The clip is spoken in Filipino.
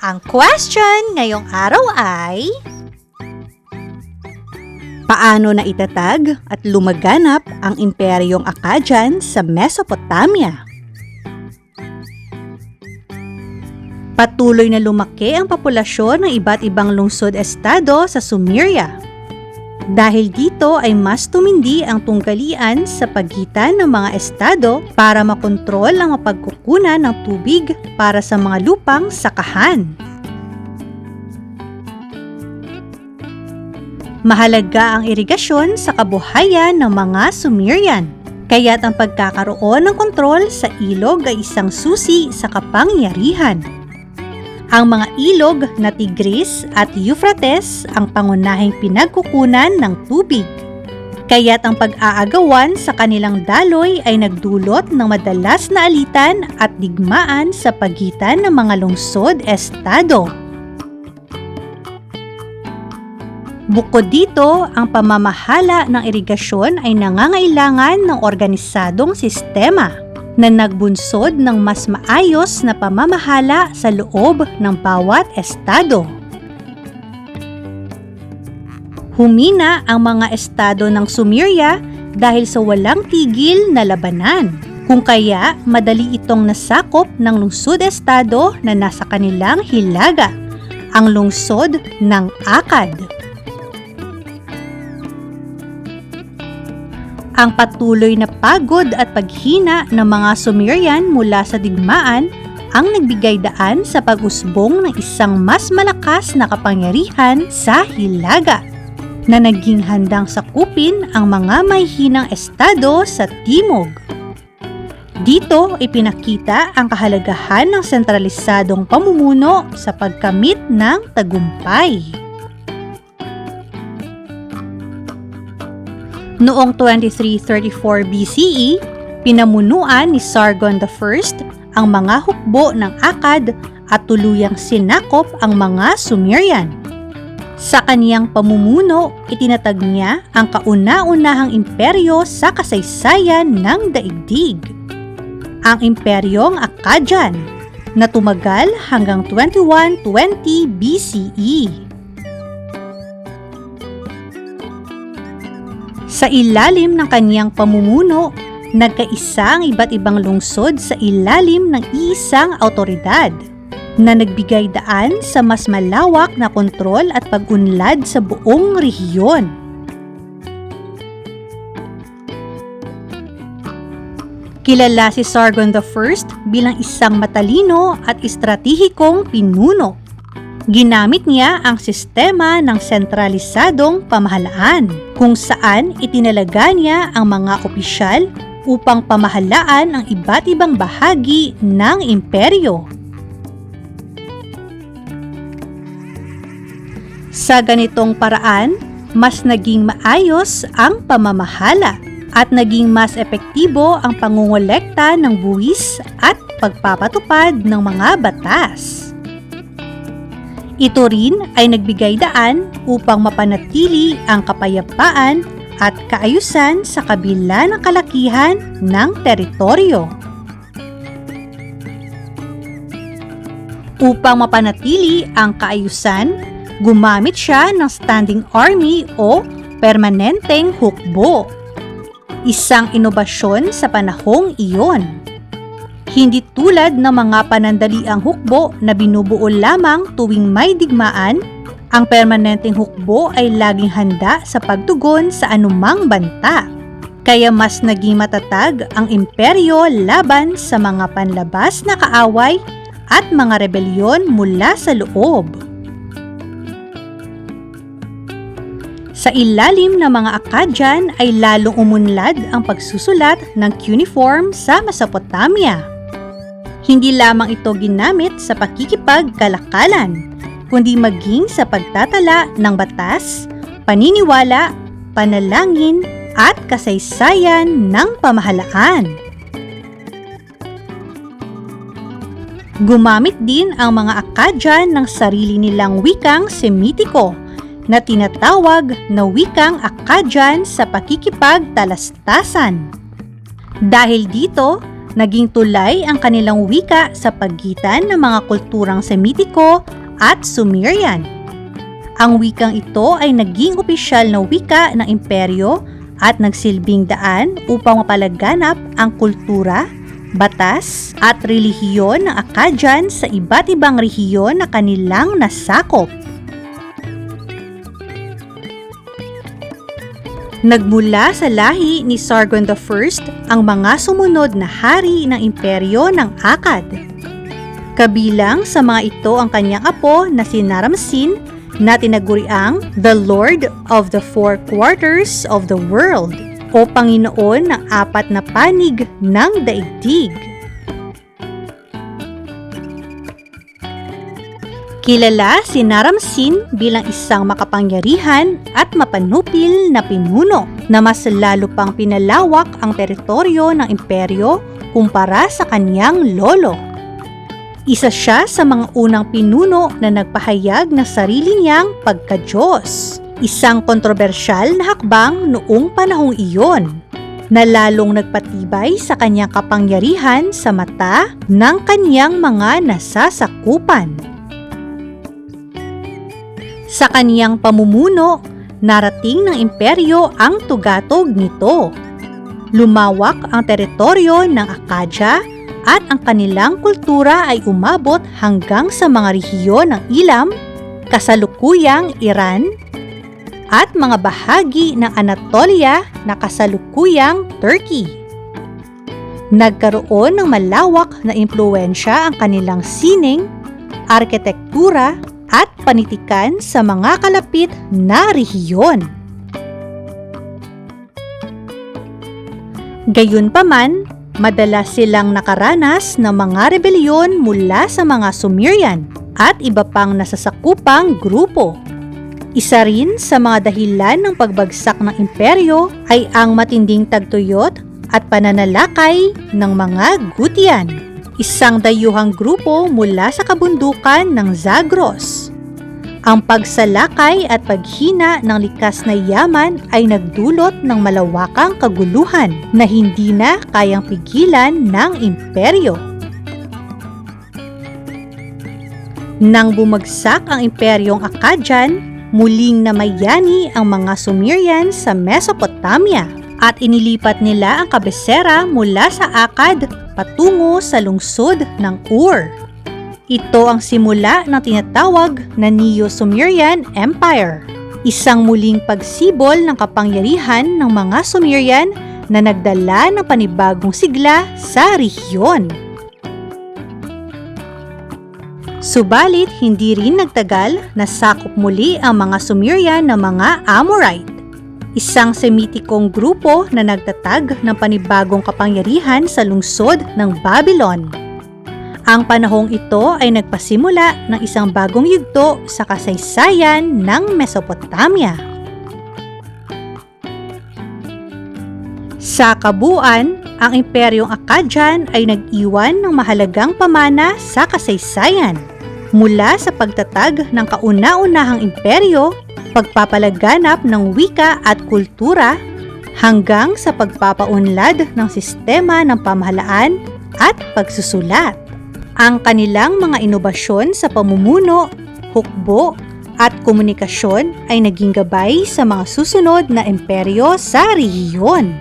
Ang question ngayong araw ay... Paano na itatag at lumaganap ang imperyong Akkadian sa Mesopotamia? Patuloy na lumaki ang populasyon ng iba't ibang lungsod-estado sa Sumeria. Dahil dito ay mas tumindi ang tunggalian sa pagitan ng mga estado para makontrol ang mapagkukunan ng tubig para sa mga lupang sakahan. Mahalaga ang irigasyon sa kabuhayan ng mga Sumerian. Kaya't ang pagkakaroon ng kontrol sa ilog ay isang susi sa kapangyarihan. Ang mga ilog na Tigris at Euphrates ang pangunahing pinagkukunan ng tubig. Kaya't ang pag-aagawan sa kanilang daloy ay nagdulot ng madalas na alitan at digmaan sa pagitan ng mga lungsod-estado. Bukod dito, ang pamamahala ng irigasyon ay nangangailangan ng organisadong sistema na nagbunsod ng mas maayos na pamamahala sa loob ng bawat estado. Humina ang mga estado ng Sumeria dahil sa walang tigil na labanan. Kung kaya, madali itong nasakop ng lungsod-estado na nasa kanilang hilaga, ang lungsod ng Akkad. Ang patuloy na pagod at paghina ng mga Sumerian mula sa digmaan ang nagbigay daan sa pag-usbong ng isang mas malakas na kapangyarihan sa Hilaga na naging handang sakupin ang mga mahihinang estado sa Timog. Dito ipinakita ang kahalagahan ng sentralisadong pamumuno sa pagkamit ng tagumpay. Noong 2334 BCE, pinamunuan ni Sargon I ang mga hukbo ng Akkad at tuluyang sinakop ang mga Sumerian. Sa kaniyang pamumuno, itinatag niya ang kauna-unahang imperyo sa kasaysayan ng daigdig. Ang imperyong Akkadian na tumagal hanggang 2120 BCE. Sa ilalim ng kaniyang pamumuno, nagkaisa ang iba't ibang lungsod sa ilalim ng isang autoridad na nagbigay daan sa mas malawak na kontrol at pag-unlad sa buong rehiyon. Kilala si Sargon I bilang isang matalino at estratehikong pinuno Ginamit niya ang sistema ng sentralisadong pamahalaan kung saan itinalaga niya ang mga opisyal upang pamahalaan ang iba't ibang bahagi ng imperyo. Sa ganitong paraan, mas naging maayos ang pamamahala at naging mas epektibo ang pangungolekta ng buwis at pagpapatupad ng mga batas. Ito rin ay nagbigay daan upang mapanatili ang kapayapaan at kaayusan sa kabila ng kalakihan ng teritoryo. Upang mapanatili ang kaayusan, gumamit siya ng standing army o permanenteng hukbo. Isang inobasyon sa panahong iyon. Hindi tulad ng mga panandaliang hukbo na binubuo lamang tuwing may digmaan, ang permanenteng hukbo ay laging handa sa pagtugon sa anumang banta. Kaya mas naging matatag ang imperyo laban sa mga panlabas na kaaway at mga rebelyon mula sa loob. Sa ilalim ng mga Akkadian ay lalong umunlad ang pagsusulat ng cuneiform sa Mesopotamia. Hindi lamang ito ginamit sa pakikipagkalakalan, kundi maging sa pagtatala ng batas, paniniwala, panalangin, at kasaysayan ng pamahalaan. Gumamit din ang mga Akkadian ng sarili nilang wikang Semitiko na tinatawag na wikang Akkadian sa pakikipagtalastasan. Dahil dito, naging tulay ang kanilang wika sa pagitan ng mga kulturang Semitiko at Sumerian. Ang wikang ito ay naging opisyal na wika ng imperyo at nagsilbing daan upang mapalaganap ang kultura, batas at relihiyon ng Akkadian sa iba't ibang rehiyon na kanilang nasakop. Nagmula sa lahi ni Sargon I ang mga sumunod na hari ng imperyo ng Akkad. Kabilang sa mga ito ang kanyang apo na si Naramsin na tinaguriang The Lord of the Four Quarters of the World o Panginoon ng apat na panig ng daigdig. Kilala si Naramsin bilang isang makapangyarihan at mapanupil na pinuno na mas lalo pang pinalawak ang teritoryo ng imperyo kumpara sa kanyang lolo. Isa siya sa mga unang pinuno na nagpahayag na sarili niyang pagka-Diyos. Isang kontrobersyal na hakbang noong panahong iyon na lalong nagpatibay sa kanyang kapangyarihan sa mata ng kanyang mga nasasakupan. Sa kaniyang pamumuno, narating ng imperyo ang tugatog nito. Lumawak ang teritoryo ng Akadya at ang kanilang kultura ay umabot hanggang sa mga rehiyon ng Ilam, kasalukuyang Iran, at mga bahagi ng Anatolia na kasalukuyang Turkey. Nagkaroon ng malawak na impluensya ang kanilang sining, arkitektura at panitikan sa mga kalapit na rehiyon. Gayunpaman, madalas silang nakaranas ng mga rebelyon mula sa mga Sumerian at iba pang nasasakupang grupo. Isa rin sa mga dahilan ng pagbagsak ng imperyo ay ang matinding tagtuyot at pananalakay ng mga Gutian isang dayuhang grupo mula sa kabundukan ng Zagros. Ang pagsalakay at paghina ng likas na yaman ay nagdulot ng malawakang kaguluhan na hindi na kayang pigilan ng imperyo. Nang bumagsak ang imperyong Akkadian, muling namayani ang mga Sumerian sa Mesopotamia at inilipat nila ang kabesera mula sa Akkad patungo sa lungsod ng Ur. Ito ang simula ng tinatawag na Neo-Sumerian Empire, isang muling pagsibol ng kapangyarihan ng mga Sumerian na nagdala ng panibagong sigla sa rehiyon. Subalit hindi rin nagtagal na sakop muli ang mga Sumerian ng mga Amorite isang Semitikong grupo na nagtatag ng panibagong kapangyarihan sa lungsod ng Babylon. Ang panahong ito ay nagpasimula ng isang bagong yugto sa kasaysayan ng Mesopotamia. Sa kabuuan, ang Imperyong Akkadian ay nag-iwan ng mahalagang pamana sa kasaysayan mula sa pagtatag ng kauna-unahang imperyo pagpapalaganap ng wika at kultura hanggang sa pagpapaunlad ng sistema ng pamahalaan at pagsusulat. Ang kanilang mga inobasyon sa pamumuno, hukbo at komunikasyon ay naging gabay sa mga susunod na imperyo sa rehiyon.